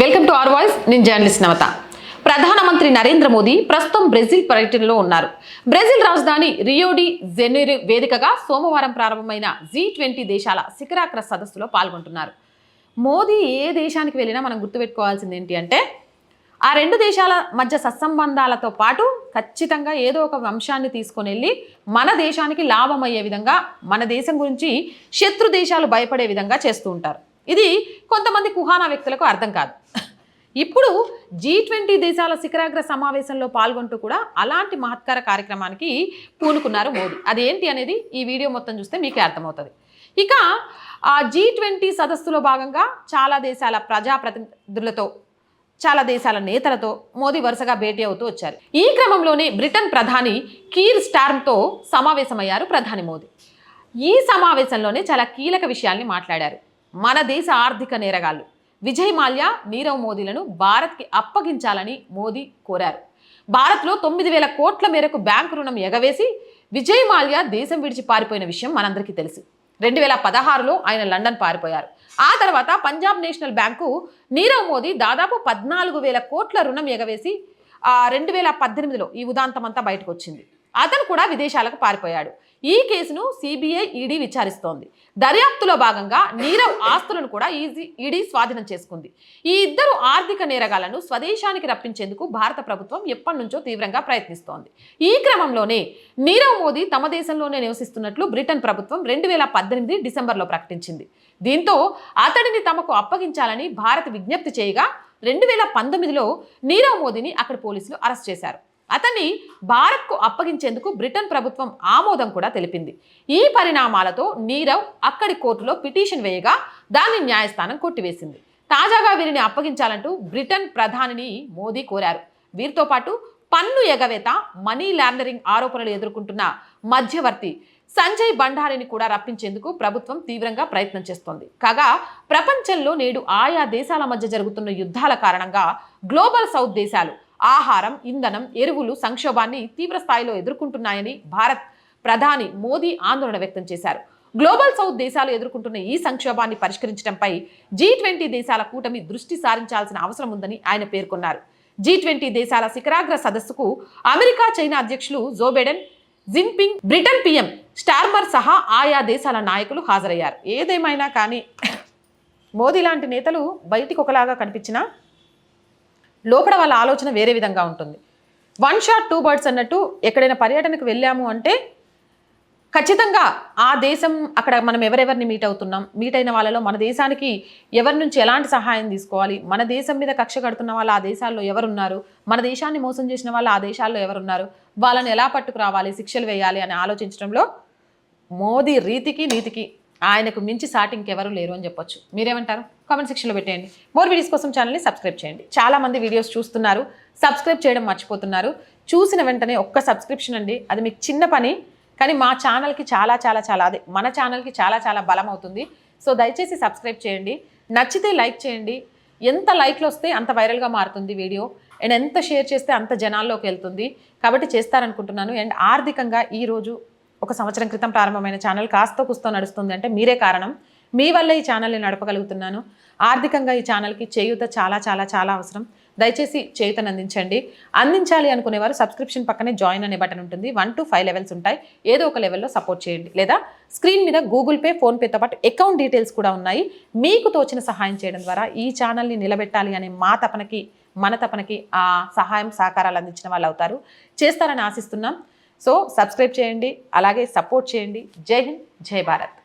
Welcome to R voice. నేను journalist నవత. ప్రధానమంత్రి నరేంద్ర మోదీ ప్రస్తుతం బ్రెజిల్ పర్యటనలో ఉన్నారు. బ్రెజిల్ రాజధాని రియోడి జెనెరు వేదికగా సోమవారం ప్రారంభమైన జీ ట్వంటీ దేశాల శిఖరాగ్ర సదస్సులో పాల్గొంటున్నారు. మోదీ ఏ దేశానికి వెళ్ళినా మనం గుర్తుపెట్టుకోవాల్సింది ఏంటి అంటే ఆ రెండు దేశాల మధ్య సత్సంబంధాలతో పాటు ఖచ్చితంగా ఏదో ఒక అంశాన్ని తీసుకొని వెళ్ళి మన దేశానికి లాభం అయ్యే విధంగా మన దేశం గురించి శత్రు దేశాలు భయపడే విధంగా చేస్తూ ఉంటారు. ఇది కొంతమంది కుహానా వ్యక్తులకు అర్థం కాదు. ఇప్పుడు జీ ట్వంటీ దేశాల శిఖరాగ్ర సమావేశంలో పాల్గొంటూ కూడా అలాంటి మహత్కర కార్యక్రమానికి పూనుకున్నారు మోదీ. అదేంటి అనేది ఈ వీడియో మొత్తం చూస్తే మీకే అర్థమవుతుంది. ఇక ఆ జీ ట్వంటీ సదస్సులో భాగంగా చాలా దేశాల ప్రజాప్రతినిధులతో చాలా దేశాల నేతలతో మోదీ వరుసగా భేటీ అవుతూ వచ్చారు. ఈ క్రమంలోనే బ్రిటన్ ప్రధాని కీర్ స్టార్మ్తో సమావేశమయ్యారు ప్రధాని మోదీ. ఈ సమావేశంలోనే చాలా కీలక విషయాల్ని మాట్లాడారు. మన దేశ ఆర్థిక నేరగాళ్ళు విజయ్ మాల్యా నీరవ్ మోదీలను భారత్కి అప్పగించాలని మోదీ కోరారు. భారత్లో తొమ్మిది వేల కోట్ల మేరకు బ్యాంకు రుణం ఎగవేసి విజయ్ మాల్యా దేశం విడిచి పారిపోయిన విషయం మనందరికీ తెలుసు. రెండు వేల పదహారులో ఆయన లండన్ పారిపోయారు. ఆ తర్వాత పంజాబ్ నేషనల్ బ్యాంకు నీరవ్ మోదీ దాదాపు పద్నాలుగు వేల కోట్ల రుణం ఎగవేసి రెండు వేల పద్దెనిమిదిలో ఈ ఉదాంతమంతా బయటకు వచ్చింది అతను కూడా విదేశాలకు పారిపోయాడు. ఈ కేసును సిబిఐ ఈడీ విచారిస్తోంది. దర్యాప్తులో భాగంగా నీరవ్ ఆస్తులను కూడా ఈజీ ఈడీ స్వాధీనం చేసుకుంది. ఈ ఇద్దరు ఆర్థిక నేరగాలను స్వదేశానికి రప్పించేందుకు భారత ప్రభుత్వం ఎప్పటి నుంచో తీవ్రంగా ప్రయత్నిస్తోంది. ఈ క్రమంలోనే నీరవ్ మోదీ తమ దేశంలోనే నివసిస్తున్నట్లు బ్రిటన్ ప్రభుత్వం రెండు వేల పద్దెనిమిది డిసెంబర్లో ప్రకటించింది. దీంతో అతడిని తమకు అప్పగించాలని భారత్ విజ్ఞప్తి చేయగా రెండు వేల పంతొమ్మిదిలో నీరవ్ మోదీని అక్కడ పోలీసులు అరెస్ట్ చేశారు. అతన్ని భారత్కు అప్పగించేందుకు బ్రిటన్ ప్రభుత్వం ఆమోదం కూడా తెలిపింది. ఈ పరిణామాలతో నీరవ్ అక్కడి కోర్టులో పిటిషన్ వేయగా దాన్ని న్యాయస్థానం కొట్టివేసింది. తాజాగా వీరిని అప్పగించాలంటూ బ్రిటన్ ప్రధానిని మోదీ కోరారు. వీరితో పాటు పన్ను ఎగవేత మనీ లాండరింగ్ ఆరోపణలు ఎదుర్కొంటున్న మధ్యవర్తి సంజయ్ బండారిని కూడా రప్పించేందుకు ప్రభుత్వం తీవ్రంగా ప్రయత్నం చేస్తోంది. కాగా ప్రపంచంలో నేడు ఆయా దేశాల మధ్య జరుగుతున్న యుద్ధాల కారణంగా గ్లోబల్ సౌత్ దేశాలు ఆహారం ఇంధనం ఎరువులు సంక్షోభాన్ని తీవ్ర స్థాయిలో ఎదుర్కొంటున్నాయని భారత్ ప్రధాని మోదీ ఆందోళన వ్యక్తం చేశారు. గ్లోబల్ సౌత్ దేశాలు ఎదుర్కొంటున్న ఈ సంక్షోభాన్ని పరిష్కరించడంపై జీ ట్వంటీ దేశాల కూటమి దృష్టి సారించాల్సిన అవసరం ఉందని ఆయన పేర్కొన్నారు. జీ ట్వంటీ దేశాల శిఖరాగ్ర సదస్సుకు అమెరికా చైనా అధ్యక్షులు Joe Biden Jinping Britain PM Starmer సహా ఆయా దేశాల నాయకులు హాజరయ్యారు. ఏదేమైనా కానీ మోదీ లాంటి నేతలు బయటికి ఒకలాగా కనిపించినా లోపల వాళ్ళ ఆలోచన వేరే విధంగా ఉంటుంది. వన్ షాట్ టూ బర్డ్స్ అన్నట్టు ఎక్కడైనా పర్యటనకు వెళ్ళాము అంటే ఖచ్చితంగా ఆ దేశం అక్కడ మనం ఎవరెవరిని మీట్ అవుతున్నాం మీట్ అయిన వాళ్ళలో మన దేశానికి ఎవరి నుంచి ఎలాంటి సహాయం తీసుకోవాలి మన దేశం మీద కక్ష కడుతున్న వాళ్ళు ఆ దేశాల్లో ఎవరున్నారు మన దేశాన్ని మోసం చేసిన వాళ్ళు ఆ దేశాల్లో ఎవరున్నారు వాళ్ళని ఎలా పట్టుకురావాలి శిక్షలు వేయాలి అని ఆలోచించడంలో మోదీ రీతికి నీతికి ఆయనకు మించి సాటి ఇంకెవరు లేరు అని చెప్పొచ్చు. మీరేమంటారు? కామెంట్ సెక్షన్లో పెట్టేయండి. మోర్ వీడియోస్ కోసం ఛానల్ని సబ్స్క్రైబ్ చేయండి. చాలామంది వీడియోస్ చూస్తున్నారు. సబ్స్క్రైబ్ చేయడం మర్చిపోతున్నారు. చూసిన వెంటనే ఒక్క సబ్స్క్రిప్షన్ అండి. అది మీకు చిన్న పని కానీ మా ఛానల్కి చాలా చాలా చాలా అదే మన ఛానల్కి చాలా చాలా బలం అవుతుంది. సో దయచేసి సబ్స్క్రైబ్ చేయండి. నచ్చితే లైక్ చేయండి. ఎంత లైక్లు వస్తే అంత వైరల్గా మారుతుంది వీడియో. అండ్ ఎంత షేర్ చేస్తే అంత జనాల్లోకి వెళ్తుంది. కాబట్టి చేస్తారనుకుంటున్నాను. అండ్ ఆర్థికంగా ఈరోజు ఒక సంవత్సరం క్రితం ప్రారంభమైన ఛానల్ కాస్త కుస్తో నడుస్తుంది అంటే మీరే కారణం. మీ వల్ల ఈ ఛానల్ని నడపగలుగుతున్నాను. ఆర్థికంగా ఈ ఛానల్కి చేయూత చాలా చాలా చాలా అవసరం. దయచేసి చేయూతను అందించండి. అందించాలి అనుకునేవారు సబ్స్క్రిప్షన్ పక్కనే జాయిన్ అనే బటన్ ఉంటుంది. వన్ టు ఫైవ్ లెవెల్స్ ఉంటాయి. ఏదో ఒక లెవెల్లో సపోర్ట్ చేయండి. లేదా స్క్రీన్ మీద గూగుల్ పే ఫోన్పేతో పాటు అకౌంట్ డీటెయిల్స్ కూడా ఉన్నాయి. మీకు తోచిన సహాయం చేయడం ద్వారా ఈ ఛానల్ని నిలబెట్టాలి అనే మా తపనకి మన తపనకి ఆ సహాయం సహకారాలు అందించిన వాళ్ళు అవుతారు చేస్తారని ఆశిస్తున్నాం. సో సబ్స్క్రైబ్ చేయండి అలాగే సపోర్ట్ చేయండి. జై హింద్ జై భారత్.